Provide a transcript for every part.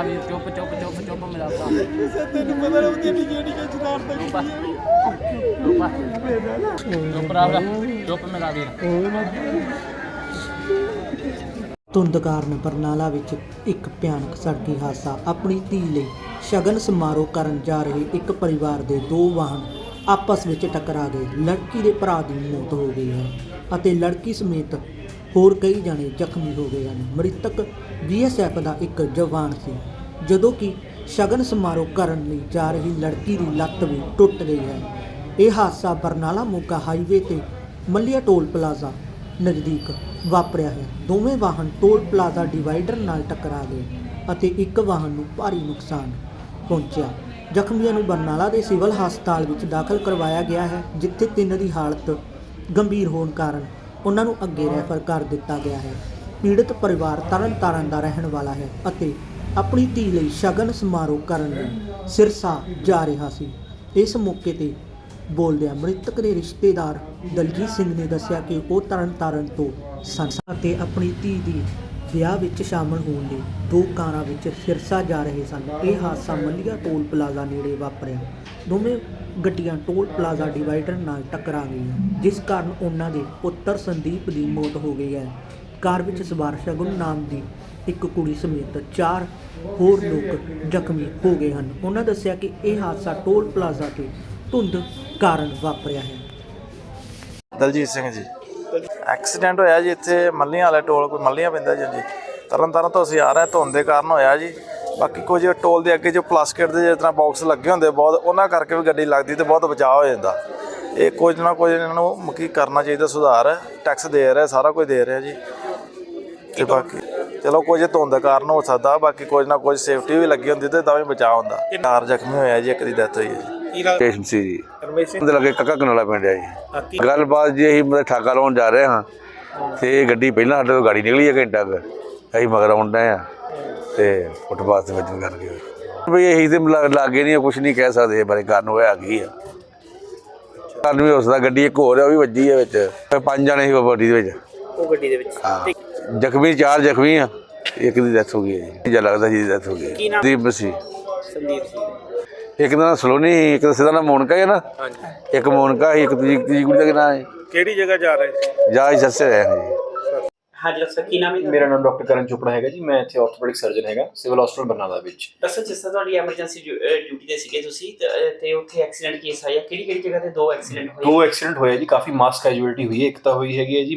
ਨਾ ਵੀਰ ਚੁੱਪ ਚੁੱਪ ਚੁੱਪ ਚੁੱਪ ਮੇਰਾ ਭਰਾ ਤੈਨੂੰ ਪਤਾ ਲੱਗ ਤੇਰੀ ਜਿਹੜੀ ਕਿ ਚੁੱਪ ਆ। ਚੁੱਪ ਆ। ਚੁੱਪ ਰਾ ਚੁੱਪ ਮੇਰਾ ਵੀਰ ਧੁੰਦ ਕਾਰਨ ਬਰਨਾਲਾ ਵਿੱਚ ਇੱਕ ਭਿਆਨਕ ਸੜਕੀ ਹਾਦਸਾ ਆਪਣੀ ਧੀ ਲਈ ਸ਼ਗਨ ਸਮਾਰੋਹ ਕਰਨ ਜਾ ਰਹੇ ਇੱਕ ਪਰਿਵਾਰ ਦੇ ਦੋ ਵਾਹਨ ਆਪਸ ਵਿੱਚ ਟਕਰਾ ਗਏ ਲੜਕੀ ਦੇ ਭਰਾ ਦੀ ਮੌਤ ਹੋ ਗਈ ਹੈ ਅਤੇ ਲੜਕੀ ਸਮੇਤ ਹੋਰ ਕਈ ਜਣੇ ਜ਼ਖਮੀ ਹੋ ਗਏ ਹਨ। ਮ੍ਰਿਤਕ ਬੀਐਸਐਫ ਦਾ ਇੱਕ ਜਵਾਨ ਸੀ, ਜਦੋਂ ਕਿ ਸ਼ਗਨ ਸਮਾਰੋਹ ਕਰਨ ਲਈ ਜਾ ਰਹੀ ਲੜਕੀ ਦੀ ਲੱਤ ਵੀ ਟੁੱਟ ਗਈ ਹੈ। ਇਹ ਹਾਦਸਾ ਬਰਨਾਲਾ ਮੋਗਾ ਹਾਈਵੇ ਤੇ ਮੱਲੀਆ ਟੋਲ ਪਲਾਜ਼ਾ ਨਜ਼ਦੀਕ ਵਾਪਰਿਆ ਹੈ। ਦੋਵੇਂ ਵਾਹਨ ਟੋਲ ਪਲਾਜ਼ਾ ਡਿਵਾਈਡਰ ਨਾਲ ਟਕਰਾ ਗਏ ਅਤੇ ਇੱਕ ਵਾਹਨ ਨੂੰ ਭਾਰੀ ਨੁਕਸਾਨ ਪਹੁੰਚਿਆ। ਜ਼ਖਮੀਆਂ ਨੂੰ ਬਰਨਾਲਾ ਦੇ ਸਿਵਲ ਹਸਪਤਾਲ ਵਿੱਚ ਦਾਖਲ ਕਰਵਾਇਆ ਗਿਆ ਹੈ, ਜਿੱਥੇ ਤਿੰਨ ਦੀ ਹਾਲਤ ਗੰਭੀਰ ਹੋਣ ਕਾਰਨ ਉਹਨਾਂ ਨੂੰ ਅੱਗੇ ਰੈਫਰ ਕਰ ਦਿੱਤਾ ਗਿਆ ਹੈ। ਪੀੜਤ ਪਰਿਵਾਰ ਤਰਨਤਾਰਨ ਦਾ ਰਹਿਣ ਵਾਲਾ ਹੈ ਅਤੇ ਆਪਣੀ ਧੀ ਲਈ ਸ਼ਗਨ ਸਮਾਰੋਹ ਕਰਨ ਲਈ ਸਿਰਸਾ ਜਾ ਰਿਹਾ ਸੀ। ਇਸ ਮੌਕੇ ਤੇ ਬੋਲਦਿਆਂ ਮ੍ਰਿਤਕ ਦੇ ਰਿਸ਼ਤੇਦਾਰ ਦਲਜੀਤ ਸਿੰਘ ਨੇ ਦੱਸਿਆ ਕਿ ਉਹ ਤਰਨਤਾਰਨ ਤੋਂ ਸਨ ਅਤੇ ਆਪਣੀ ਧੀ ਦੀ ਵਿਆਹ ਵਿੱਚ ਸ਼ਾਮਲ ਹੋਣ ਲਈ ਦੋ ਕਾਰਾਂ ਵਿੱਚ ਸਿਰਸਾ ਜਾ ਰਹੇ ਸਨ। ਇਹ ਹਾਦਸਾ ਮੱਲੀਆ ਟੋਲ ਪਲਾਜ਼ਾ ਨੇੜੇ ਵਾਪਰਿਆ। ਦੋਵੇਂ ਗੱਡੀਆਂ ਟੋਲ ਪਲਾਜ਼ਾ ਡਿਵਾਈਡਰ ਨਾਲ ਟਕਰਾ ਗਈਆਂ, ਜਿਸ ਕਾਰਨ ਉਹਨਾਂ ਦੇ ਪੁੱਤਰ ਸੰਦੀਪ ਦੀ ਮੌਤ ਹੋ ਗਈ ਹੈ। ਕਾਰ ਵਿੱਚ ਸਵਾਰ ਸ਼ਗੁਨ ਨਾਮ ਦੀ ਇੱਕ ਕੁੜੀ ਸਮੇਤ ਚਾਰ ਹੋਰ ਲੋਕ ਜ਼ਖਮੀ ਹੋ ਗਏ ਹਨ। ਉਹਨਾਂ ਦੱਸਿਆ ਕਿ ਇਹ ਹਾਦਸਾ ਟੋਲ ਪਲਾਜ਼ਾ ਤੇ ਧੁੰਦ ਕਾਰਨ ਵਾਪਰਿਆ ਹੈ। ਦਲਜੀਤ ਸਿੰਘ ਜੀ। ਐਕਸੀਡੈਂਟ ਹੋਇਆ ਜੀ ਇੱਥੇ ਮੱਲੀਆਂ ਵਾਲੇ ਟੋਲ ਕੋਈ ਮੱਲੀਆਂ ਪੈਂਦਾ ਜੀ ਜੀ ਤਰਨ ਤਾਰਨ ਤੋਂ ਅਸੀਂ ਆ ਰਹੇ ਧੁੰਦ ਦੇ ਕਾਰਨ ਹੋਇਆ ਜੀ। ਬਾਕੀ ਕੁਝ ਟੋਲ ਦੇ ਅੱਗੇ ਜੋ ਪਲਾਸਟਿਕ ਦੇ ਜਿਸ ਤਰ੍ਹਾਂ ਬਾਕਸ ਲੱਗੇ ਹੁੰਦੇ ਬਹੁਤ ਉਹਨਾਂ ਕਰਕੇ ਵੀ ਗੱਡੀ ਲੱਗਦੀ ਤੇ ਬਹੁਤ ਬਚਾਅ ਹੋ ਜਾਂਦਾ। ਇਹ ਕੁਝ ਨਾ ਕੁਝ ਇਹਨਾਂ ਨੂੰ ਮੁਕੀ ਕਰਨਾ ਚਾਹੀਦਾ ਸੁਧਾਰ ਟੈਕਸ ਦੇ ਰਿਹਾ ਸਾਰਾ ਕੁਝ ਦੇ ਰਿਹਾ ਜੀ। ਤੇ ਬਾਕੀ ਚਲੋ ਕੁਝ ਧੁੰਦ ਕਾਰਨ ਹੋ ਸਕਦਾ ਬਾਕੀ ਕੁਝ ਨਾ ਕੁਝ ਸੇਫਟੀ ਵੀ ਲੱਗੀ ਹੁੰਦੀ ਤੇ ਤਾਂ ਵੀ ਬਚਾਅ ਹੁੰਦਾ। ਚਾਰ ਜ਼ਖਮੀ ਹੋਇਆ ਜੀ ਇੱਕ ਦੀ ਡੈਥ ਹੋਈ ਹੈ ਜੀ। ਸਟੇਸ਼ਨ ਸੀ ਜੀ। ਉਹਦੇ ਲੱਗੇ ਕੱਕਾ ਕਨੋਲਾ ਪਿੰਡ ਆ ਜੀ। ਗੱਲਬਾਤ ਜੀ ਅਸੀਂ ਮਤਲਬ ਠਾਕਾ ਲਾਉਣ ਜਾ ਰਹੇ ਹਾਂ। ਤੇ ਇਹ ਗੱਡੀ ਪਹਿਲਾਂ ਸਾਡੇ ਤੋਂ ਗਾੜੀ ਨਿਕਲੀ ਹੈ ਘੰਟਾ ਕੁ। ਅਸੀਂ ਮਗਰ ਆਉਂਦੇ ਆ ਤੇ ਫੁੱਟਪਾਥ ਤੇ ਵੱਜਣ ਕਰਕੇ। ਵੀ ਇਹੀ ਤੇ ਲਾਗੇ ਨਹੀਂ ਕੁਝ ਨਹੀਂ ਕਹਿ ਸਕਦੇ ਬਾਰੇ ਕਾਰਨ ਹੋਇਆ ਕੀ ਆ। ਕਾਰਨ ਵੀ ਉਸਦਾ ਗੱਡੀ ਇੱਕ ਹੋਰ ਆ ਉਹ ਵੀ ਵੱਜੀ ਹੈ ਵਿੱਚ। ਤੇ ਪੰਜ ਜਣੇ ਸੀ ਗੱਡੀ ਦੇ ਵਿੱਚ। ਉਹ ਗੱਡੀ ਦੇ ਵਿੱਚ। ਹਾਂ। ਜ਼ਖਮੀ ਚਾਰ ਜ਼ਖਮੀ ਆ ਇੱਕ ਦੀ ਡੈਥ ਹੋ ਗਈ ਹੈ ਜੀ। ਜਿਹਾ ਲੱਗਦਾ ਜੀ ਡੈਥ ਹੋ ਗਈ ਕੀ ਨਾਮ? ਦੀਪ ਸੀ। ਸੰਦੀਪ ਸਿੰਘ ਇੱਕ ਦਾ ਨਾਂ ਸਲੋਨੀ ਸੀ, ਇੱਕ ਦਾ ਸਿੱਧਾ ਨਾਮ ਮੋਨਕਾ ਹੈ ਨਾ। ਹਾਂਜੀ। ਇੱਕ ਮੋਨਕਾ ਸੀ ਇੱਕ ਦੂਜੀ ਤੀਜੀ ਕੁੜੀ ਦਾ ਕੀ ਨਾਂ ਹੈ? ਕਿਹੜੀ ਜਗ੍ਹਾ ਜਾ ਰਹੇ ਸੀ? ਜਾ ਸੱਸੇ ਰਹੇ ਹਾਂ ਜੀ ਹਾਂਜੀ ਦੱਸੋ ਕੀ ਨਾਮ ਹੈ ਮੇਰਾ ਨਾਮ ਡਾਕਟਰ ਕਰਨ ਚੋਪੜਾ ਹੈਗਾ ਜੀ ਮੈਂ ਇੱਥੇ ਆਰਥੋਪੈਡਿਕ ਸਰਜਨ ਹੈਗਾ ਸਿਵਲ ਹਸਪੀਟਲ ਬਰਨਾਲਾ ਵਿੱਚ। ਦੱਸੋ ਜਿਸ ਤਰ੍ਹਾਂ ਤੁਹਾਡੀ ਐਮਰਜੈਂਸੀ ਡਿਊਟੀ ਤੇ ਸੀਗੇ ਤੁਸੀਂ ਤੇ ਉੱਥੇ ਐਕਸੀਡੈਂਟ ਕੇਸ ਆਇਆ ਕਿਹੜੀ ਕਿਹੜੀ ਜਗ੍ਹਾ ਤੇ ਦੋ ਐਕਸੀਡੈਂਟ ਹੋਏ? ਦੋ ਐਕਸੀਡੈਂਟ ਹੋਇਆ ਜੀ ਕਾਫੀ ਮਾਸ ਕੈਜੂਅਲਟੀ ਹੋਈ ਹੈ ਇੱਕ ਤਾਂ ਹੋਈ ਹੈਗੀ ਹੈ ਜੀ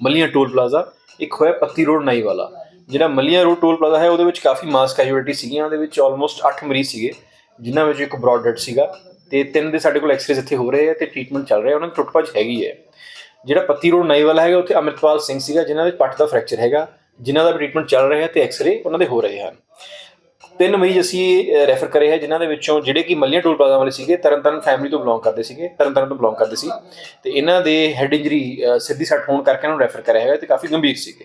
ਮੱਲੀਆਂ ਟੋਲ ਪਲਾਜ਼ਾ ਇੱਕ ਹੋਇਆ ਪੱਤੀ ਰੋਡ ਨਾਈ ਵਾਲਾ। ਜਿਹੜਾ ਮੱਲੀਆਂ ਰੋਡ ਟੋਲ ਪਲਾਜ਼ਾ ਹੈ ਉਹਦੇ ਵਿੱਚ ਕਾਫੀ ਮਾਸ ਕੈਜੂਅਲਟੀ ਸੀਗੀਆਂ ਉਹਦੇ ਵਿੱਚ ਆਲਮੋਸਟ 8 ਮਰੀਜ਼ ਸੀਗੇ ਜਿਨ੍ਹਾਂ ਵਿੱਚ ਇੱਕ ਬ੍ਰੌਡ ਡੈਡ ਸੀਗਾ ਤੇ ਤਿੰਨ ਦੇ ਸਾਡੇ ਕੋਲ ਐਕਸਰੇਜ਼ ਇੱਥੇ ਹੋ ਰਹੇ ਆ ਤੇ ਟ੍ਰੀਟਮੈਂਟ ਚੱਲ ਰਿਹਾ ਉਹਨਾਂ ਦੀ ਟੁੱਟ ਭੱਜ ਹੈਗੀ ਹੈ। ਜਿਹੜਾ ਪੱਤੀ ਰੋਡ ਨਾਈ ਵਾਲਾ ਹੈਗਾ ਉੱਥੇ ਅਮਰਿਤਪਾਲ ਸਿੰਘ ਸੀਗਾ ਜਿਨ੍ਹਾਂ ਦੇ ਪੱਟ ਦਾ ਫ੍ਰੈਕਚਰ ਹੈਗਾ ਜਿਨ੍ਹਾਂ ਦਾ ਟ੍ਰੀਟਮੈਂਟ ਚੱਲ ਰਿਹਾ ਤੇ ਐਕਸਰੇ ਉਹਨਾਂ ਦੇ ਹੋ ਰਹੇ ਹਨ। ਤਿੰਨ ਮਰੀਜ਼ ਅਸੀਂ ਰੈਫਰ ਕਰੇ ਹੈ ਜਿਨ੍ਹਾਂ ਦੇ ਵਿੱਚੋਂ ਜਿਹੜੇ ਕਿ ਮੱਲੀਆਂ ਟੋਲ ਪਲਾਜ਼ਾ ਵਾਲੇ ਸੀਗੇ ਤਰਨਤਾਰਨ ਫੈਮਿਲੀ ਤੋਂ ਬਿਲੋਂਗ ਕਰਦੇ ਸੀਗੇ ਤਰਨਤਾਰਨ ਤੋਂ ਬਿਲੋਂਗ ਕਰਦੇ ਸੀ। ਤੇ ਇਹਨਾਂ ਦੇ ਹੈਡ ਇੰਜਰੀ ਸਿੱਧੀ ਸੱਟ ਹੋਣ ਕਰਕੇ ਇਹਨਾਂ ਨੂੰ ਰੈਫਰ ਕਰਿਆ ਹੈਗਾ ਤੇ ਕਾਫੀ ਗੰਭੀਰ ਸੀਗੇ।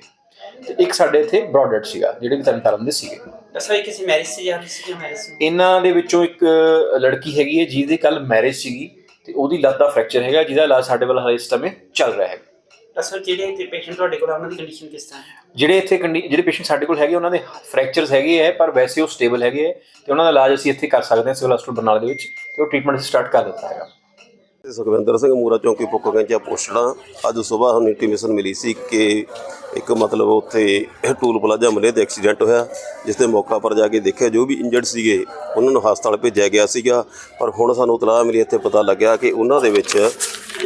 ਤੇ ਇੱਕ ਸਾਡੇ ਇੱਥੇ ਬ੍ਰੌਡਡ ਸੀਗਾ ਜਿਹੜੇ ਵੀ ਤਰਨਤਾਰਨ ਦੇ ਸੀਗੇ। ਦੱਸੋ ਇਹ ਕਿਸੇ ਮੈਰਿਜ ਜਾ ਸੀ ਜਾਂ ਮੈਰਿਜ ਇਹਨਾਂ ਦੇ ਵਿੱਚੋਂ ਇੱਕ ਲੜਕੀ ਹੈਗੀ ਹੈ ਜਿਹਦੀ ਕੱਲ ਮੈਰਿਜ ਸੀਗੀ। ਤੇ ਉਹਦੀ ਲੱਤ ਦਾ ਫ੍ਰੈਕਚਰ ਹੈਗਾ ਜਿਹਦਾ ਇਲਾਜ ਸਾਡੇ ਵੱਲ ਹਾਲੇ ਇਸ ਸਮੇਂ ਚੱਲ ਰਿਹਾ ਹੈ ਦੱਸੋ ਜਿਹੜੇ ਤੇ ਪੇਸ਼ੈਂਟ ਤੁਹਾਡੇ ਕੋਲ ਉਹਨਾਂ ਦੀ ਕੰਡੀਸ਼ਨ ਕਿਸ ਤਰ੍ਹਾਂ ਹੈ? ਜਿਹੜੇ ਇੱਥੇ ਕੰਡੀ- ਜਿਹੜੇ ਪੇਸ਼ੈਂਟ ਸਾਡੇ ਕੋਲ ਹੈਗੇ ਉਹਨਾਂ ਦੇ ਫ੍ਰੈਕਚਰਸ ਹੈਗੇ ਹੈ ਪਰ ਵੈਸੇ ਉਹ ਸਟੇਬਲ ਹੈਗੇ ਹੈ ਤੇ ਉਹਨਾਂ ਦਾ ਇਲਾਜ ਅਸੀਂ ਇੱਥੇ ਕਰ ਸਕਦੇ ਹਾਂ ਸਿਵਲ ਹਸਪਤਾਲ ਬਰਨਾਲਾ ਦੇ ਵਿੱਚ ਤੇ ਉਹ ਟ੍ਰੀਟਮੈਂਟ ਅਸੀਂ ਸਟਾਰਟ ਕਰ ਦਿੱਤਾ ਹੈਗਾ। ਸੁਖਵਿੰਦਰ ਸਿੰਘ ਮੂਰਾ ਚੌਂਕੀ ਪੁੱਕੋ ਕੈਂਚਾ ਪੋਸਟੜਾ ਅੱਜ ਸਵੇਰ ਸਾਨੂੰ ਇੰਟੀਮੇਸ਼ਨ ਮਿਲੀ ਸੀ ਕਿ ਇੱਕ ਮਤਲਬ ਉੱਥੇ ਟੂਲ ਪਲਾਜ਼ਾ ਮਲੇ ਤੇ ਐਕਸੀਡੈਂਟ ਹੋਇਆ, ਜਿਸ ਦੇ ਮੌਕਾ ਪਰ ਜਾ ਕੇ ਦੇਖਿਆ ਜੋ ਵੀ ਇੰਜਰਡ ਸੀਗੇ, ਉਹਨਾਂ ਨੂੰ ਹਸਪਤਾਲ ਭੇਜਿਆ ਗਿਆ ਸੀਗਾ। ਪਰ ਹੁਣ ਸਾਨੂੰ ਇਤਲਾਹ ਮਿਲੀ, ਇੱਥੇ ਪਤਾ ਲੱਗਿਆ ਕਿ ਉਹਨਾਂ ਦੇ ਵਿੱਚ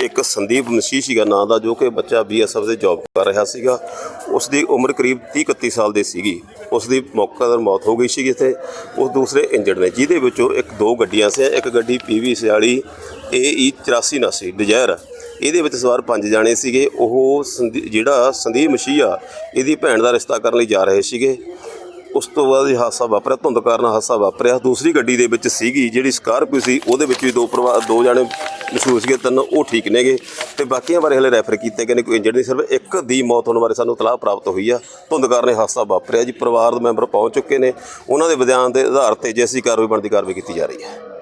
ਇੱਕ ਸੰਦੀਪ ਮਸੀਹ ਸੀਗਾ, ਨਾਂ ਦਾ, ਜੋ ਕਿ ਬੱਚਾ ਬੀਐਸਐਫ ਦੇ ਜੌਬ ਕਰ ਰਿਹਾ ਸੀਗਾ। ਉਸ ਦੀ ਉਮਰ ਕਰੀਬ 30 31 ਸਾਲ ਦੀ ਸੀਗੀ। ਉਸ ਦੀ ਮੌਕਾ ਤੇ ਮੌਤ ਹੋ ਗਈ ਸੀ ਜਿੱਥੇ ਉਹ ਦੂਸਰੇ ਇੰਜਰਡ ਨੇ, ਜਿਹਦੇ ਵਿੱਚੋਂ ਇੱਕ ਦੋ ਗੱਡੀਆਂ ਸੀ, ਇੱਕ ਗੱਡੀ ਪੀਵੀ 46 ਏਈ 8489 ਡਿਜ਼ਾਇਰ। ਇਹਦੇ ਵਿੱਚ ਸਵਾਰ ਪੰਜ ਜਾਣੇ ਸੀਗੇ। ਉਹ ਸੰਦੀ- ਜਿਹੜਾ ਸੰਦੀਪ ਮਸ਼ੀਹ ਆ, ਇਹਦੀ ਭੈਣ ਦਾ ਰਿਸ਼ਤਾ ਕਰਨ ਲਈ ਜਾ ਰਹੇ ਸੀਗੇ। ਉਸ ਤੋਂ ਬਾਅਦ ਇਹ ਹਾਦਸਾ ਵਾਪਰਿਆ, ਧੁੰਦ ਕਾਰਨ ਹਾਦਸਾ ਵਾਪਰਿਆ। ਦੂਸਰੀ ਗੱਡੀ ਦੇ ਵਿੱਚ ਸੀਗੀ ਜਿਹੜੀ ਸਕਾਰਪੀਓ ਸੀ, ਉਹਦੇ ਵਿੱਚ ਵੀ ਦੋ ਪਰਿਵਾਰ ਦੋ ਜਾਣੇ ਮਸ਼ਹੂਰ ਸੀਗੇ, ਤਿੰਨ ਉਹ ਠੀਕ ਨੇਗੇ। ਤੇ ਬਾਕੀਆਂ ਬਾਰੇ ਹਲੇ ਰੈਫਰ ਕੀਤੇ ਗਏ ਨੇ, ਕੋਈ ਇੰਜਰਡ ਨਹੀਂ, ਸਿਰਫ ਇੱਕ ਦੀ ਮੌਤ ਹੋਣ ਬਾਰੇ ਸਾਨੂੰ ਤਲਾਹ ਪ੍ਰਾਪਤ ਹੋਈ ਆ। ਧੁੰਦ ਕਾਰਨ ਇਹ ਹਾਦਸਾ ਵਾਪਰਿਆ ਜੀ, ਪਰਿਵਾਰ ਦੇ ਮੈਂਬਰ ਪਹੁੰਚ ਚੁੱਕੇ ਨੇ। ਉਹਨਾਂ ਦੇ ਬਿਆਨ ਦੇ ਆਧਾਰ ਤੇ ਜੇ ਅਸੀਂ ਕਾਰਵਾਈ ਬਣਦੀ, ਕਾਰਵਾਈ ਕੀਤੀ ਜਾ ਰਹੀ ਹੈ।